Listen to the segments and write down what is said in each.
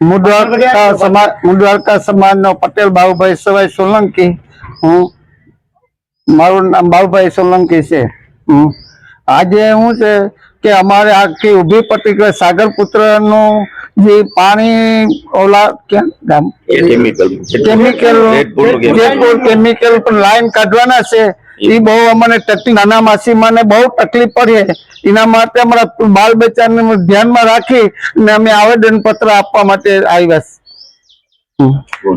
મુદ્વારકા સમાજ મુદ્વારકા સમાજનો પટેલ બાબુભાઈ સવાઈ સોલંકી. હું મારું નામ બાબુભાઈ સોલંકી છે. આજે હું છે કે અમારે આખી ઊભી પટ્ટી કે સાગર પુત્રનું જે પાણી ઓલા ગામ? Chemical chemical. કેમિકલ પણ લાઈન કાઢવાના છે. એ બહુ અમને તકલીફ નાના માસીમાને બહુ તકલીફ પડે એના માટે અમારા બાલ બચ્ચાને ધ્યાનમાં રાખી ને અમે આવેદન પત્ર આપવા માટે આવ્યા છે હમ.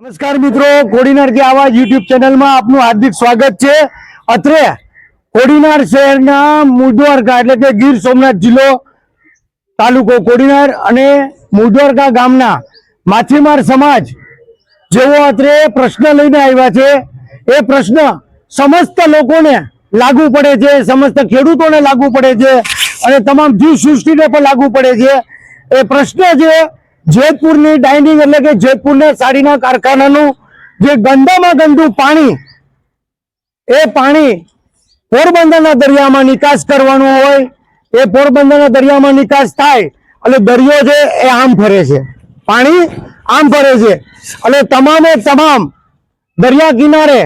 નમસ્કાર મિત્રો, કોડીનાર કે આવા યુટ્યુબ ચેનલમાં આપનું હાર્દિક સ્વાગત છે. અત્રે કોડીનાર શહેરના મુદ્વારકા, એટલે કે ગીર સોમનાથ જિલ્લો તાલુકો કોડીનાર અને મુદ્વારકા ગામના માછીમાર સમાજ જેવો અત્રે પ્રશ્ન લઈને આવ્યા છે. એ પ્રશ્ન સમસ્ત લોકોને લાગુ પડે છે, સમસ્ત ખેડૂતોને લાગુ પડે છે અને તમામ જીવ સૃષ્ટિને પણ લાગુ પડે છે. એ પ્રશ્ન છે જેતપુરની ડાઇનિંગ એટલે કે જેતપુરના સાડીના કારખાનાનું જે ગંદામાં ગંદુ પાણી, એ પાણી પોરબંદરના દરિયામાં નિકાસ કરવાનું હોય, એ પોરબંદરના દરિયામાં નિકાસ થાય એટલે દરિયો છે એ આમ ફરે છે. પાણી આમ ફરે છે. એટલે તમામે તમામ દરિયા કિનારે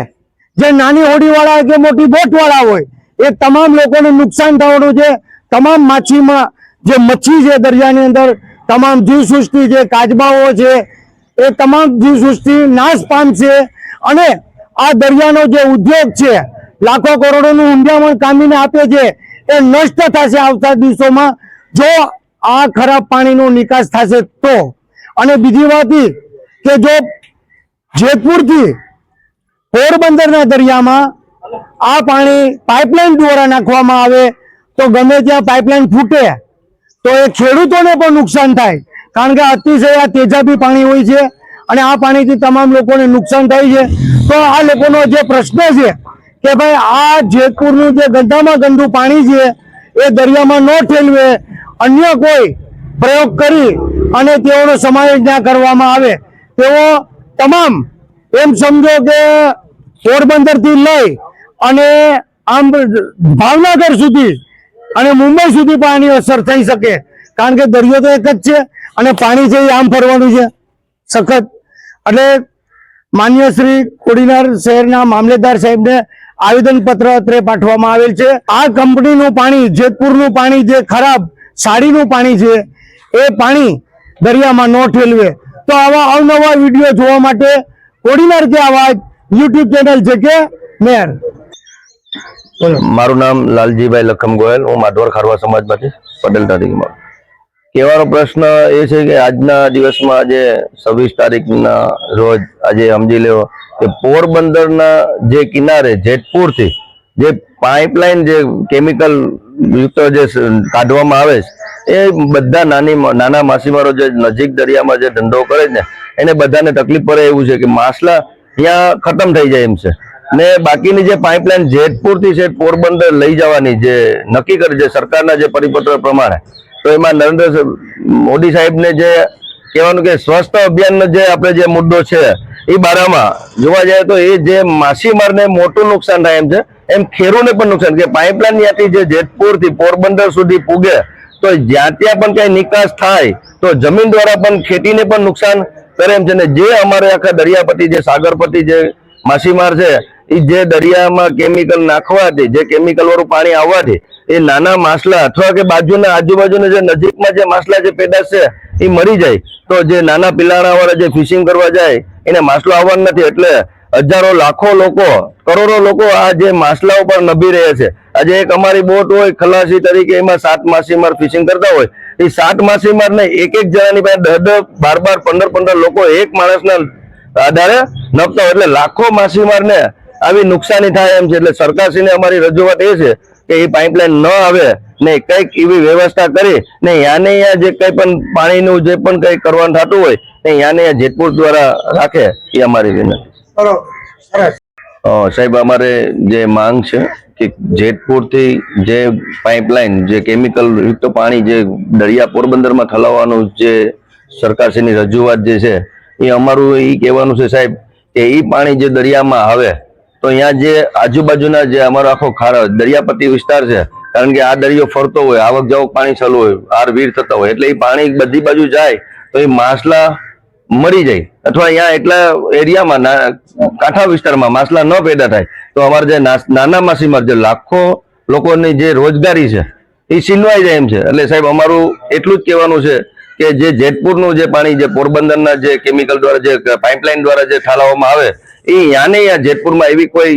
જે નાની હોડીવાળા કે મોટી બોટવાળા હોય, એ તમામ લોકોને નુકસાન થવાનું છે. તમામ માછીમાં જે મચ્છી છે દરિયાની અંદર તમામ જીવસૃષ્ટિ જે કાચબાઓ છે, એ તમામ જીવસૃષ્ટિ નાશ પામશે અને આ દરિયાનો જે ઉદ્યોગ છે, લાખો કરોડોનું ઊંડિયામણ કામીને આપે છે, એ નષ્ટ થશે આવતા દિવસોમાં. જો આ ખરાબ પાણીનો નિકાસ થશે તો. અને બીજી વાત કે જો જેતપુરથી પોરબંદરના દરિયામાં આ પાણી પાઇપલાઇન દ્વારા નાખવામાં આવે, તો ગમે ત્યાં પાઇપલાઇન ફૂટે તો એ ખેડૂતોને પણ નુકસાન થાય. કારણ કે અતિશય આ તેજાબી પાણી હોય છે અને આ પાણીથી તમામ લોકોને નુકસાન થાય છે. તો આ લોકોનો જે પ્રશ્ન છે કે ભાઈ આ જેતપુરનું જે ગંદામાં ગંદુ પાણી છે, એ દરિયામાં ન ઠેલવે, અન્ય કોઈ પ્રયોગ કરી અને તેઓનો સમાવેશ ત્યાં કરવામાં આવે. તેઓ તમામ એમ સમજો કે પોરબંદરથી લઈ અને આમ ભાવનગર સુધી અને મુંબઈ સુધી પણ અસર થઈ શકે. કારણ કે દરિયો તો એક જ છે અને પાણી છે એ આમ ફરવાનું છે. સખત. એટલે માન્ય શ્રી કોડીનાર શહેરના મામલેદાર સાહેબને આવેદન પત્ર અત્રે પાઠવવામાં આવેલ છે. આ કંપનીનું પાણી, જેતપુરનું પાણી જે ખરાબ, સાડીનું પાણી છે, એ પાણી દરિયામાં ન ઠેલવે. તો આવા અવનવા વીડિયો જોવા માટે કોડીનાર કે આવાજ યુટ્યુબ ચેનલ છે કે મેર? મારું નામ લાલજીભાઈ લખમ ગોયલ. હું માધવર ખારવા સમાજમાંથી પટેલ તારીખમાં કહેવાનો પ્રશ્ન એ છે કે આજના દિવસમાં આજે છવ્વીસ તારીખના રોજ આજે સમજી લેવો કે પોરબંદરના જે કિનારે જેતપુરથી જે પાઇપલાઇન જે કેમિકલ યુક્ત જે કાઢવામાં આવે છે, એ બધા નાની નાના માછીમારો જે નજીક દરિયામાં જે ધંધો કરે છે ને, એને બધાને તકલીફ પડે એવું છે કે માછલા ત્યાં ખતમ થઈ જાય એમ છે. ને બાકીની જે પાઇપલાઇન જેતપુરથી છે, પોરબંદર લઈ જવાની જે નક્કી કરી છે સરકારના જે પરિપત્ર પ્રમાણે, તો એમાં નરેન્દ્ર મોદી સાહેબને જે કહેવાનું કે સ્વસ્થ અભિયાનનો જે આપણે જે મુદ્દો છે, એ બારામાં જોવા જાય તો એ જે માછીમારને મોટું નુકસાન થાય એમ છે, એમ ખેડૂને પણ નુકસાન, કે પાઇપલાઇન ત્યાંથી જે જેતપુરથી પોરબંદર સુધી પૂગે, તો જ્યાં ત્યાં પણ ક્યાંય નિકાસ થાય, તો જમીન દ્વારા પણ ખેતીને પણ નુકસાન કરે એમ છે, ને જે અમારે આખા દરિયાપતિ, જે સાગરપતિ, જે માછીમાર છે એ જે દરિયામાં કેમિકલ નાખવાથી, જે કેમિકલ વાળું પાણી આવવાથી, એ નાના માછલા અથવા કે બાજુના આજુબાજુના જે નજીકમાં જે માછલા જે પેદાશ છે એ મરી જાય. તો જે નાના પિલાણાવાળા જે ફિશિંગ કરવા જાય, એને માછલો આવવાનું નથી. એટલે હજારો, લાખો લોકો, કરોડો લોકો આ જે માછલા ઉપર નભી રહ્યા છે. આજે એક અમારી બોટ હોય, ખલાસી તરીકે એમાં સાત માછીમાર ફિશિંગ કરતા હોય. એ સાત માછીમાર ને એક એક જણાની પાસે દસ દસ બાર બાર, પંદર પંદર લોકો એક માણસના આધારે નપતા એટલે લાખો માછીમારને આવી નુકસાની થાય એમ છે. એટલે સરકારશ્રીને અમારી રજૂઆત એ છે કે એ પાઇપલાઇન ન આવે ને કંઈક એવી વ્યવસ્થા કરી ને યાને યા જે કંઈ પણ પાણીનું જે પણ કંઈ કરવાનું થતું હોય ને યાને યા જેતપુર દ્વારા રાખે એ અમારી વિનંતી. સાહેબ અમારે જે માંગ છે કે જેતપુરથી જે પાઇપલાઇન જે કેમિકલ યુક્ત પાણી જે દરિયા પોરબંદરમાં ઠલાવવાનું જે સરકારશ્રીની રજૂઆત જે છે એ અમારું એ કહેવાનું છે સાહેબ કે એ પાણી જે દરિયામાં આવે, તો અહીંયા જે આજુબાજુના જે અમારો આખો ખારો દરિયાપટ્ટી વિસ્તાર છે, કારણ કે આ દરિયો ફરતો હોય, આવક જાવક પાણી ચાલુ હોય આર વીર થતા હોય, એટલે એ પાણી બધી બાજુ જાય, તો એ માછલા મરી જાય, અથવા અહીંયા એટલા એરિયામાં કાંઠા વિસ્તારમાં માછલા ન પેદા થાય, તો અમારે જે નાના માછીમાર જે લાખો લોકોની જે રોજગારી છે એ છીનવાઈ જાય એમ છે. એટલે સાહેબ, અમારું એટલું જ કહેવાનું છે કે જે જેતપુરનું જે પાણી જે પોરબંદરના જે કેમિકલ દ્વારા જે પાઇપલાઇન દ્વારા જે ઠાલવવામાં આવે એ યાને યા જેતપુરમાં એવી કોઈ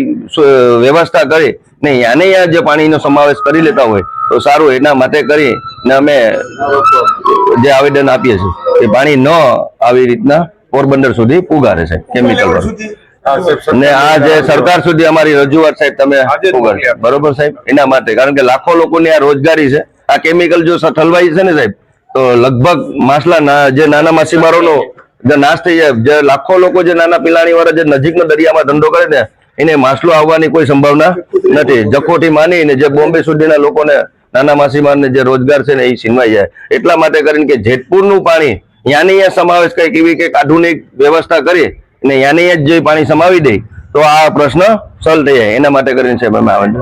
વ્યવસ્થા કરી ને યાને યા જે પાણીનો સમાવેશ કરી લેતા હોય તો સારું એના માટે કરી ને અમે જે આવેદન આપીએ છીએ કે પાણી ન આવી રીતના પોરબંદર સુધી પુગારે છે કેમિકલ. ને આ જે સરકાર સુધી અમારી રજૂઆત સાહેબ તમે. બરોબર સાહેબ? એના માટે કારણ કે લાખો લોકોની આ રોજગારી છે. આ કેમિકલ જો ઠલવાઈ છે ને સાહેબ તો લગભગ માછલા જે નાના માછીમારોનો જે નાશ થઈ જાય, જે લાખો લોકો જે નાના પિલાણી વાળા જે નજીકના દરિયામાં ધંધો કરે ને, એને માછલો આવવાની કોઈ સંભાવના નથી. જખોથી માનીને જે બોમ્બે સુધીના લોકોને નાના માછીમારને જે રોજગાર છે ને એ છીનવાઈ જાય. એટલા માટે કરીને કે જેતપુરનું પાણી યાની સમાવેશ કંઈક એવી કંઈક આધુનિક વ્યવસ્થા કરી ને યાની જ જે પાણી સમાવી દે, તો આ પ્રશ્ન સોલ્વ થઈ જાય. એના માટે કરીને સાહેબ અમે ને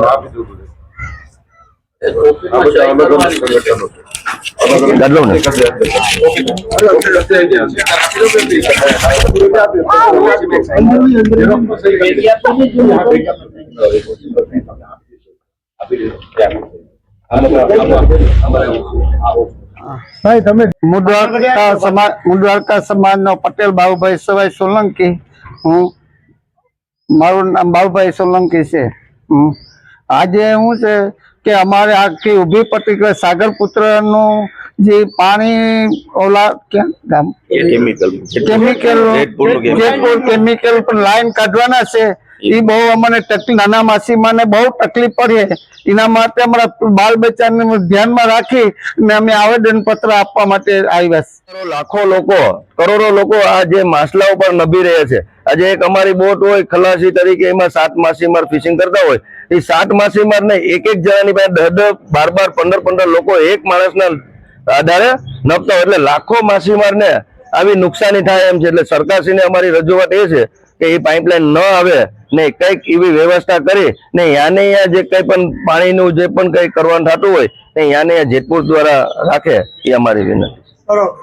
ભાઈ તમે મુદ્વારકા સમાજ નો સમાજનો પટેલ બાબુભાઈ સવાઈ સોલંકી હું મારું નામ બાબુભાઈ સોલંકી છે હમ. આજે શું છે કે અમારે આખી ઊભી પટ્ટી કે સાગરપુત્રનું જે પાણી ઓલા ક્યાં કેમિકલ કેમિકલ. કેમિકલ પણ લાઈન કાઢવાના છે. એ બહુ અમને નાના માસીમાને બહુ તકલીફ પડે. એના માટે અમારા બાલ બચ્ચાને ધ્યાનમાં રાખી ને અમે આવેદન પત્ર આપવા માટે આવ્યા છે. લાખો લોકો કરોડો લોકો આ જે માછલા ઉપર નભી રહ્યા છે. આજે એક અમારી બોટ હોય ખલાસી તરીકે એમાં સાત માછીમાર ફિશિંગ કરતા હોય. એ સાત માછીમાર ને એક એક જણાની પાસે દસ દસ બાર બાર પંદર પંદર લોકો એક માણસના આધારે નપતા હોય. એટલે લાખો માછીમાર ને આવી નુકસાની થાય એમ છે. એટલે સરકારશ્રીને અમારી રજૂઆત એ છે કે એ પાઇપલાઇન ન આવે ને કંઈક એવી વ્યવસ્થા કરી ને યાને યા જે કંઈ પણ પાણીનું જે પણ કંઈ કરવાનું થતું હોય ને યાને યા જેતપુર દ્વારા રાખે એ અમારી વિનંતી. બરોબર.